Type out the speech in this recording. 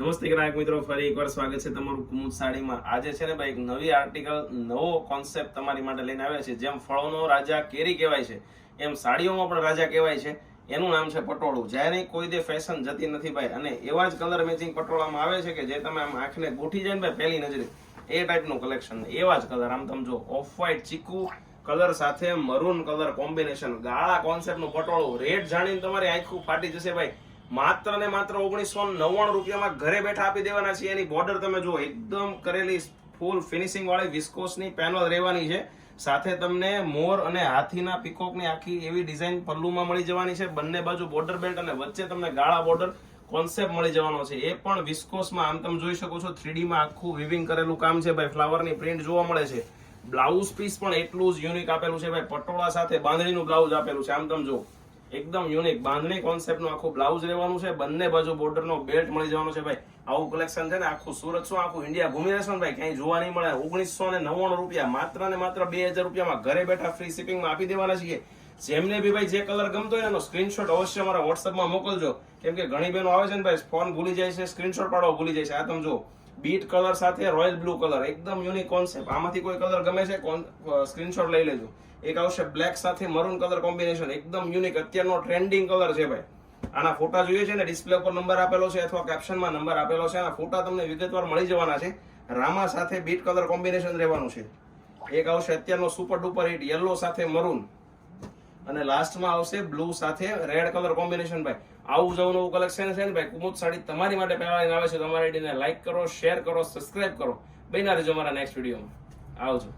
નમસ્તે ગ્રાહક મિત્રો, ફરી એકવાર સ્વાગત છે તમારું કુમુદ સાડીમાં. આજે છે ને ભાઈ એક નવી આર્ટિકલ નવો કોન્સેપ્ટ તમારી માટે લઈને આવ્યા છે, જેમ ફળોનો રાજા કેરી કહેવાય છે, એમ સાડીઓમાં પણ રાજા કહેવાય છે. એનું નામ છે પટોળું. જ્યારે કોઈ દે ફેશન જતી નથી ભાઈ. અને એવા જ કલર મેચિંગ પટોળામાં આવે છે કે જે તમે આમ આંખને ગોઠી જાય ને ભાઈ પહેલી નજરે, એ ટાઈપનું કલેક્શન એવા જ કલર આમ તમે જો ઓફ વ્હાઈટ ચીકુ કલર સાથે મરૂન કલર કોમ્બિનેશન ગાળા કોન્સેપ્ટનું પટોળું. રેડ જાણીને તમારી આંખું ફાટી જશે ભાઈ. માત્ર ને માત્ર ઓગણીસો નવ્વાણું રૂપિયામાં ઘરે બેઠા આપી દેવાના છે. એની બોર્ડર તમે જો એકદમ કરેલી ફૂલ ફિનિશિંગ વાળી વિસ્કોસની પેનલ રહેવાની છે. સાથે તમને મોર અને હાથીના પીકોકની આખી એવી ડિઝાઇન પલ્લુમાં મળી જવાની છે. બંને બાજુ બોર્ડર બેલ્ટ અને વચ્ચે તમને ગાળા બોર્ડર કોન્સેપ્ટ મળી જવાનો છે. એ પણ વિસ્કોસમાં આમ તમે જોઈ શકો છો, થ્રીડીમાં આખું વિવિંગ કરેલું કામ છે ભાઈ. ફ્લાવરની પ્રિન્ટ જોવા મળે છે. બ્લાઉઝ પીસ પણ એટલું જ યુનિક આપેલું છે ભાઈ. પટોળા સાથે બાંધણીનું બ્લાઉઝ આપેલું છે. આમ તમે જો એકદમ યુનિક બાંધણી કોન્સેપ્ટનું આખું બ્લાઉઝ રહેવાનું છે. બંને બાજુ બોર્ડરનો બેલ્ટ મળી જવાનો છે ભાઈ. આવું કલેક્શન છે ને, આખું સુરત શું, આખું ઇન્ડિયા ઘૂમી રહેશે ને ભાઈ? ક્યાંય જોવા નહીં મળે. ઓગણીસો ને નવ્વાણું રૂપિયા, માત્ર ને માત્ર બે હજાર રૂપિયામાં ઘરે બેઠા ફ્રી શિપિંગમાં આપી દેવાના છીએ. જેમને બી ભાઈ જે કલર ગમતો હોય એનો સ્ક્રીનશોટ અવશ્ય મારા વોટ્સઅપમાં મોકલજો. કેમ કે ઘણી બહેનો આવે છે ને ભાઈ ફોન ભૂલી જાય છે સ્ક્રીનશોટ પાડવા ભૂલી જાય છે. આ તમે જો બીટ કલર સાથે રોયલ બ્લુ કલર, એકદમ યુનિક કોન્સેપ્ટ આમાંથી કોઈ કલર ગમે છે સ્ક્રીનશોટ લઈ લેજો. એક આવશે બ્લેક સાથે મરૂન કલર કોમ્બિનેશન એકદમ યુનિક અત્યારનો ટ્રેન્ડિંગ કલર છે ભાઈ. આના ફોટા જોઈએ છે ને ડિસ્પ્લે ઉપર નંબર આપેલો છે અથવા કેપ્શનમાં નંબર આપેલો છે. આના ફોટા તમને વિગતવાર મળી જવાના છે. રામા સાથે બીટ કલર કોમ્બિનેશન રહેવાનું છે. એક આવશે અત્યારનો સુપર ડુપર હિટ યલો સાથે મરૂન અને લાસ્ટમાં આવશે બ્લુ સાથે રેડ કલર કોમ્બિનેશન ભાઈ. આવું જવું નવું કલેક્શન છે ને ભાઈ, કુમુદ સાડી તમારી માટે પહેલા આવે છે. તમારી આઈડીને લાઈક કરો શેર કરો સબસ્ક્રાઇબ કરો. બન્યા રહેજો અમારા નેક્સ્ટ વિડીયોમાં આવજો.